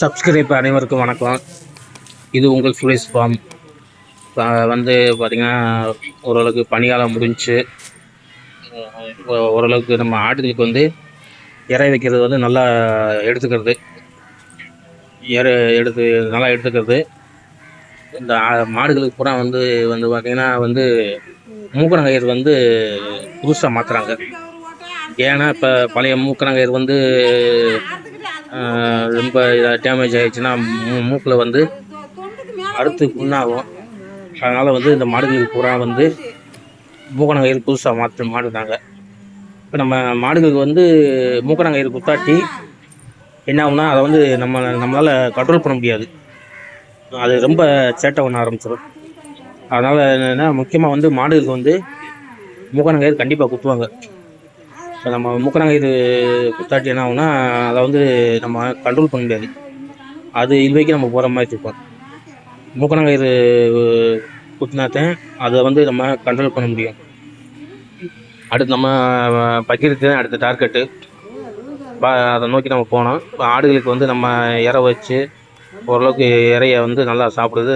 Subscribe அனைவருக்கும் வணக்கம். இது உங்கள் சுரேஷ் ஃபார்ம். இப்போ வந்து பார்த்திங்கன்னா ஓரளவுக்கு பனிகாலம் முடிஞ்சுச்சு ஓரளவுக்கு நம்ம ஆடுகளுக்கு வந்து இறை வைக்கிறது வந்து நல்லா எடுத்துக்கிறது. இறை எடுத்து நல்லா எடுத்துக்கிறது. இந்த ஆ- மாடுகளுக்கு பூரா வந்து வந்து பார்த்திங்கன்னா வந்து மூக்கணங்கயிறு வந்து புதுசாக மாற்றுறாங்க ஏன்னா இப்போ பழைய மூக்கணங்கயிறு வந்து ரொம்ப டேமேஜ் ஆகிடுச்சுன்னா மூ மூக்கில் வந்து அடுத்து புண்ணாகும். அதனால் வந்து இந்த மாடுகளுக்கு பூரா வந்து மூக்கணங்கயிறு புதுசாக மாற்று மாட்டுறாங்க இப்போ நம்ம மாடுகளுக்கு வந்து மூக்கணங்கயிறு குத்தாட்டி என்ன ஆகும்னா அதை வந்து நம்ம நம்மளால் கண்ட்ரோல் பண்ண முடியாது. அது ரொம்ப சேட்டை பண்ண ஆரம்பிச்சிடும் அதனால் என்னென்னா முக்கியமாக வந்து மாடுகளுக்கு வந்து மூக்கணங்கயிறு கண்டிப்பாக குத்துவாங்க. இப்போ நம்ம மூக்கணங்கயிறு குத்தாட்டி என்ன ஆகுனா அதை வந்து நம்ம கண்ட்ரோல் பண்ண முடியாது. அது இதுவைக்கு நம்ம போகிற மாதிரி இருக்கும். மூக்கணங்கயிறு குத்தினாத்தான் அதை வந்து நம்ம கண்ட்ரோல் பண்ண முடியும். அடுத்து நம்ம பக்கிரத்து தான் அடுத்த டார்கெட்டு அதை நோக்கி நம்ம போனோம் இப்போ ஆடுகளுக்கு வந்து நம்ம இறை வச்சு ஓரளவுக்கு இறைய வந்து நல்லா சாப்பிடுது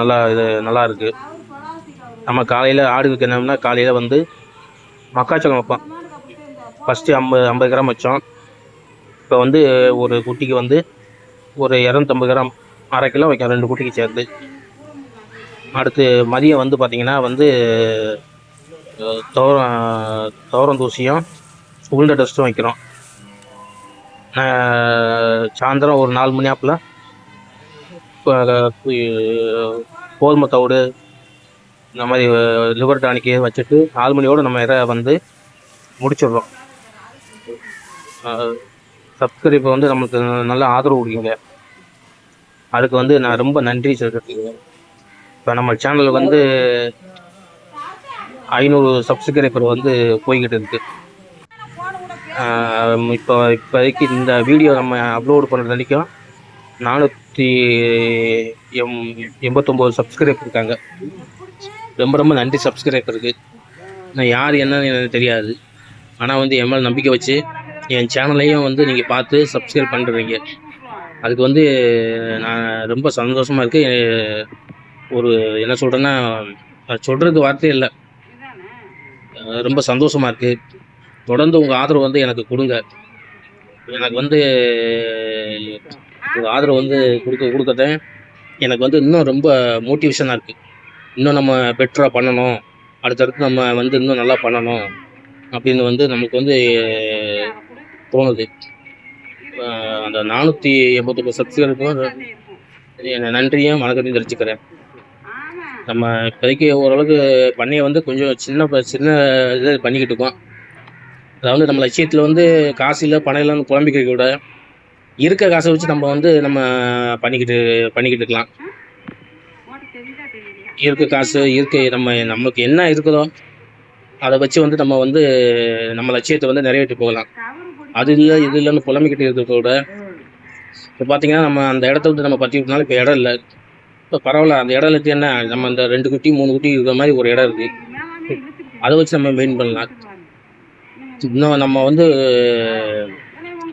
நல்லா இது நல்லா இருக்குது நம்ம காலையில் ஆடுகளுக்கு என்னன்னா காலையில் வந்து மக்காச்சோளம் வைப்போம். ஃபஸ்ட்டு ஐம்பது ஐம்பது கிராம் வச்சோம். இப்போ வந்து ஒரு குட்டிக்கு வந்து ஒரு இரநூத்தம்பது கிராம் அரை கிலோ வைக்கும் ரெண்டு குட்டிக்கு சேர்த்து. அடுத்து மதியம் வந்து பார்த்திங்கன்னா வந்து துவரம் துவரம் தூசியும் உளுந்த டஸ்ட்டும் வைக்கிறோம். அஹ், சாயந்தரம் ஒரு நாலு மணி ஆப்பில் கோதுமை தவிடு இந்த மாதிரி லிவர் டானிக்கே வச்சுட்டு நாலு மணியோடு நம்ம இதை வந்து முடிச்சிடுறோம். சப்ஸ்கிரைப்பை வந்து நம்மளுக்கு நல்ல ஆதரவு கொடுக்குங்க அதுக்கு வந்து நான் ரொம்ப நன்றி சொல்லிட்டு இப்போ நம்ம சேனல் வந்து ஐநூறு சப்ஸ்கிரைபர் வந்து போய்கிட்டு இருக்கு. இப்போ இப்போதைக்கு இந்த வீடியோ நம்ம அப்லோட் பண்ணுறது வரைக்கும் நானூற்றி எம் எண்பத்தொம்போது சப்ஸ்கிரைபர் இருக்காங்க. ரொம்ப ரொம்ப நன்றி சப்ஸ்கிரைபருக்கு. நான் யார் என்னன்னு எனக்கு தெரியாது. ஆனால் வந்து என் மேலே நம்பிக்கை வச்சு என் சேனலையும் வந்து நீங்கள் பார்த்து சப்ஸ்கிரைப் பண்ணுறீங்க அதுக்கு வந்து நான் ரொம்ப சந்தோஷமாக இருக்குது ஒரு என்ன சொல்கிறேன்னா சொல்கிறதுக்கு வார்த்தையே இல்லை. ரொம்ப சந்தோஷமாக இருக்குது தொடர்ந்து உங்கள் ஆதரவு வந்து எனக்கு கொடுங்க. எனக்கு வந்து உங்கள் ஆதரவு வந்து கொடுக்க கொடுக்கறத எனக்கு வந்து இன்னும் ரொம்ப மோட்டிவேஷனாக இருக்குது இன்னும் நம்ம பெட்டராக பண்ணணும். அடுத்தடுத்து நம்ம வந்து இன்னும் நல்லா பண்ணணும். அப்படின்னு வந்து நமக்கு வந்து தோணுது. அந்த நானூற்றி எண்பத்தொம்பது சப்ஸ்கிரைபரும் என் நன்றியும் வணக்கத்தையும் தெரிவிச்சுக்கிறேன். நம்ம இப்போதைக்கு ஓரளவுக்கு பண்ணையை வந்து கொஞ்சம் சின்ன ப- சின்ன இது பண்ணிக்கிட்டு இருக்கோம். அதாவது நம்ம லட்சியத்தில் வந்து காசு இல்லை பணம் இல்லைன்னு குழம்பிக்க விட இருக்க காசை வச்சு நம்ம வந்து நம்ம பண்ணிக்கிட்டு பண்ணிக்கிட்டு இருக்கலாம். இருக்க காசு இருக்க நம்ம நமக்கு என்ன இருக்குதோ அதை வச்சு வந்து நம்ம வந்து நம்ம லட்சியத்தை வந்து நிறைவேற்றி போகலாம். அது இல்லை இது இல்லைன்னு புலம்பிக்கிட்டு இருக்கிறதோட விட இப்போ பார்த்தீங்கன்னா நம்ம அந்த இடத்த விட்டு நம்ம பற்றி இப்போ இடம் இல்லை. இப்போ பரவாயில்ல அந்த இடம் இருக்கு என்ன? நம்ம அந்த ரெண்டு குட்டி மூணு குட்டி இருக்கிற மாதிரி ஒரு இடம் இருக்குது அதை வச்சு நம்ம மெயின் பண்ணலாம். இன்னும் நம்ம வந்து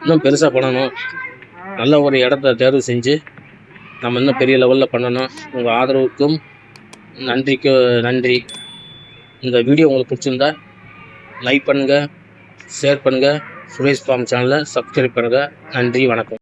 இன்னும் பெருசாக பண்ணணும். நல்ல ஒரு இடத்த தேர்வு செஞ்சு நம்ம இன்னும் பெரிய லெவலில் பண்ணணும். உங்கள் ஆதரவுக்கும் நன்றிக்கு நன்றி. இந்த வீடியோ உங்களுக்கு பிடிச்சிருந்தா லைக் பண்ணுங்கள் ஷேர் பண்ணுங்கள் சுரேஷ் ஃபார்ம் சேனலை சப்ஸ்கிரைப் பண்ணுங்கள் நன்றி வணக்கம்.